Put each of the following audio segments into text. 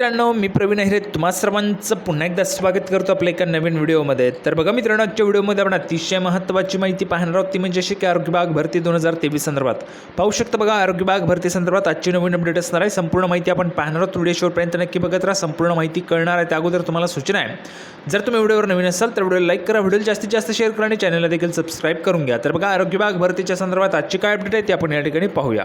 मित्रांनो मी प्रवीण अहिरे तुम्हा सर्वांचं पुन्हा एकदा स्वागत करतो आपल्या एका नवीन व्हिडिओमध्ये. तर बघा मित्रांनो आजच्या व्हिडिओमध्ये आपण अतिशय महत्त्वाची माहिती पाहणार आहोत. ती म्हणजे अशी की आरोग्य भाग भरती दोन हजार तेवीस संदर्भात. पाहू शकता बघा आरोग्य बाग भरती संदर्भात आजची नवीन अपडेट असणार आहे. संपूर्ण माहिती आपण पाहणार आहोत. व्हिडिओ शेवटपर्यंत नक्की बघत राहा. संपूर्ण माहिती कळणार आहे. त्या अगोदर तुम्हाला सूचना आहे. जर तुम्ही व्हिडिओवर नवीन असाल तर व्हिडिओ लाईक करा. व्हिडिओ जास्तीत जास्त शेअर करा आणि चॅनलला देखील सबस्क्राईब करून घ्या. तर बघा आरोग्य विभाग भरतीच्या संदर्भात आजची काय अपडेट आहे ती आपण या ठिकाणी पाहूया.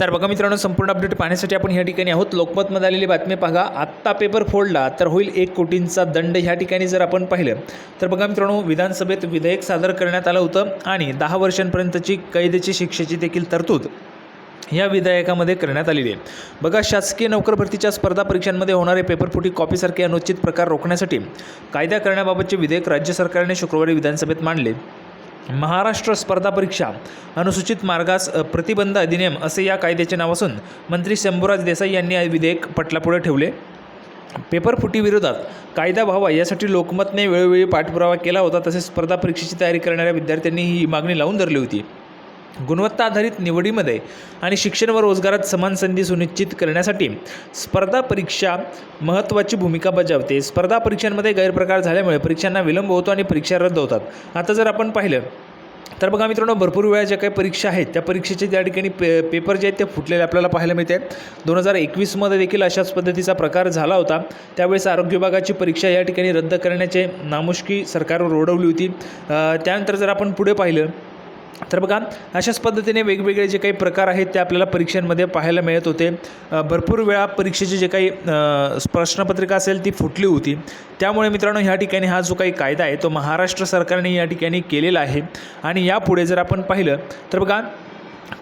तर बघा मित्रांनो संपूर्ण अपडेट पाहण्यासाठी आपण ह्या ठिकाणी आहोत. लोकमतमध्ये आलेली बातमी बघा आत्ता पेपर फोडला तर होईल एक कोटींचा दंड ह्या ठिकाणी जर आपण पाहिलं. तर बघा मित्रांनो विधानसभेत विधेयक सादर करण्यात आलं होतं आणि दहा वर्षांपर्यंतची कैदेची शिक्षेची देखील तरतूद या विधेयकामध्ये करण्यात आलेली आहे. बघा शासकीय नोकर भरतीच्या स्पर्धा परीक्षांमध्ये होणारे पेपरफुटी कॉपीसारखे अनुचित प्रकार रोखण्यासाठी कायदा करण्याबाबतचे विधेयक राज्य सरकारने शुक्रवारी विधानसभेत मांडले. महाराष्ट्र स्पर्धा परीक्षा अनुसूचित मार्गास प्रतिबंध अधिनियम असे या कायद्याचे नाव असून मंत्री शंभूराज देसाई यांनी हे विधेयक पटलापुढे ठेवले. पेपरफुटीविरोधात कायदा व्हावा यासाठी लोकमतने वेळोवेळी पाठपुरावा केला होता तसेच स्पर्धा परीक्षेची तयारी करणाऱ्या विद्यार्थ्यांनी ही मागणी लावून धरली होती. गुणवत्ता आधारित निवडीमध्ये आणि शिक्षण व रोजगारात समान संधी सुनिश्चित करण्यासाठी स्पर्धा परीक्षा महत्त्वाची भूमिका बजावते. स्पर्धा परीक्षांमध्ये गैरप्रकार झाल्यामुळे परीक्षांना विलंब होतो आणि परीक्षा रद्द होतात. आता जर आपण पाहिलं तर बघा मित्रांनो भरपूर वेळा ज्या काही परीक्षा आहेत त्या परीक्षेचे त्या ठिकाणी पे पेपर जे आहेत ते फुटलेले आपल्याला पाहायला मिळते. दोन हजार एकवीसमध्ये देखील अशाच पद्धतीचा प्रकार झाला होता. त्यावेळेस आरोग्य विभागाची परीक्षा या ठिकाणी रद्द करण्याचे नामुष्की सरकारवर ओढवली होती. त्यानंतर जर आपण पुढे पाहिलं तर बघा अशाच पद्धतीने वेगवेगळे जे काही प्रकार आहेत ते आपल्याला परीक्षांमध्ये पाहायला मिळत होते. भरपूर वेळा परीक्षेची जे काही प्रश्नपत्रिका असेल ती फुटली होती. त्यामुळे मित्रांनो ह्या ठिकाणी हा जो काही कायदा आहे तो महाराष्ट्र सरकारने या ठिकाणी केलेला आहे. आणि यापुढे जर आपण पाहिलं तर बघा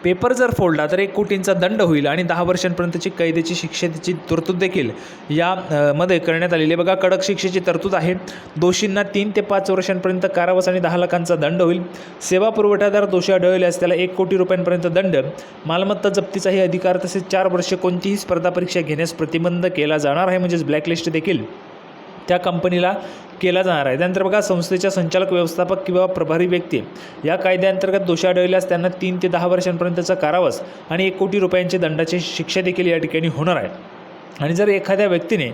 पेपर जर फोडला तर एक कोटींचा दंड होईल आणि दहा वर्षांपर्यंतची कैदेची शिक्षेची तरतूद देखील या मध्ये करण्यात आलेली आहे. बघा कडक शिक्षेची तरतूद आहे. दोषींना तीन ते पाच वर्षांपर्यंत कारावास आणि दहा लाखांचा दंड होईल. सेवा पुरवठादार दोषी आढळल्यास त्याला एक कोटी रुपयांपर्यंत दंड. मालमत्ता जप्तीचाही अधिकार तसेच चार वर्षे कोणतीही स्पर्धा परीक्षा घेण्यास प्रतिबंध केला जाणार आहे. म्हणजेच ब्लॅकलिस्ट देखील. त्या कंपनीला केला जाणार आहे. त्यानंतर बघा संस्थेच्या संचालक व्यवस्थापक किंवा प्रभारी व्यक्ती या कायद्याअंतर्गत दोषी आढळल्यास त्यांना तीन ते दहा वर्षांपर्यंतचा कारावास आणि एक कोटी रुपयांची दंडाची शिक्षा देखील या ठिकाणी होणार आहे. आणि जर एखाद्या व्यक्तीने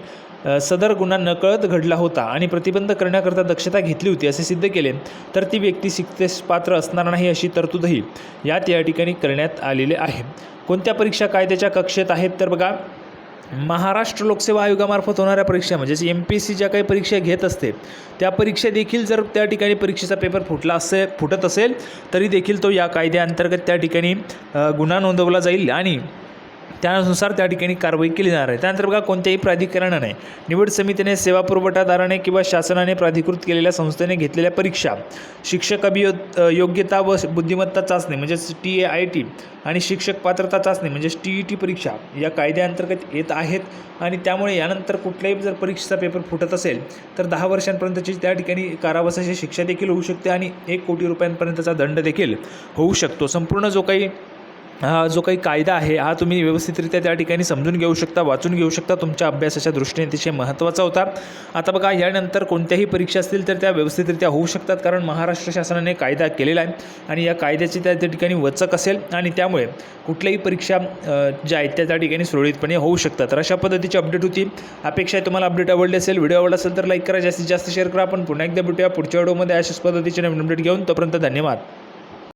सदर गुन्हा नकळत घडला होता आणि प्रतिबंध करण्याकरता दक्षता घेतली होती असे सिद्ध केले तर ती व्यक्ती शिक्षेस पात्र असणार नाही अशी तरतूदही यात या ठिकाणी करण्यात आलेली आहे. कोणत्या परीक्षा कायद्याच्या कक्षेत आहेत तर बघा महाराष्ट्र लोकसेवा आयोगामार्फत होणाऱ्या परीक्षा म्हणजेच एम पी एस सी ज्या काही परीक्षा घेत असते त्या परीक्षा देखील जर त्या ठिकाणी परीक्षेचा पेपर फुटला असे फुटत असेल तरी देखील तो या कायद्याअंतर्गत त्या ठिकाणी गुन्हा नोंदवला जाईल. आणि त्यानुसार त्या ठिकाणी कारवाई केली जाणार आहे. त्यानंतर बघा कोणत्याही प्राधिकरणाने निवड समितीने सेवा पुरवठादाराने किंवा शासनाने प्राधिकृत केलेल्या संस्थेने घेतलेल्या परीक्षा शिक्षक अभियो योग्यता व बुद्धिमत्ता चाचणी म्हणजेच टी ए आय टी आणि शिक्षक पात्रता चाचणी म्हणजेच टी ई टी परीक्षा या कायद्याअंतर्गत येत आहेत. आणि त्यामुळे यानंतर कुठल्याही जर परीक्षेचा पेपर फुटत असेल तर दहा वर्षांपर्यंतची त्या ठिकाणी कारावासाची शिक्षा देखील होऊ शकते आणि एक कोटी रुपयांपर्यंतचा दंड देखील होऊ शकतो. संपूर्ण जो काही हा जो काही कायदा आहे हा तुम्ही व्यवस्थितरित्या त्या ठिकाणी समजून घेऊ शकता वाचून घेऊ शकता. तुमच्या अभ्यासाच्या दृष्टीने अतिशय महत्त्वाचा होता. आता बघा यानंतर कोणत्याही परीक्षा असतील तर त्या व्यवस्थितरित्या होऊ शकतात कारण महाराष्ट्र शासनाने कायदा केलेला आहे आणि या कायद्याची त्या त्या ठिकाणी वचक असेल आणि त्यामुळे कुठल्याही परीक्षा ज्या आहेत त्या त्या ठिकाणी सुरळीतपणे होऊ शकतात. तर अशा पद्धतीची अपडेट होती. अपेक्षा आहे तुम्हाला अपडेट आवडली असेल व्हिडिओ आवडला असेल तर लाईक करा. जास्तीत जास्त शेअर करा. आपण पुन्हा एकदा भेटूया पुढच्या व्हिडिओमध्ये. अशाच पद्धतीचे नवीन अपडेट घेऊन तोपर्यंत धन्यवाद.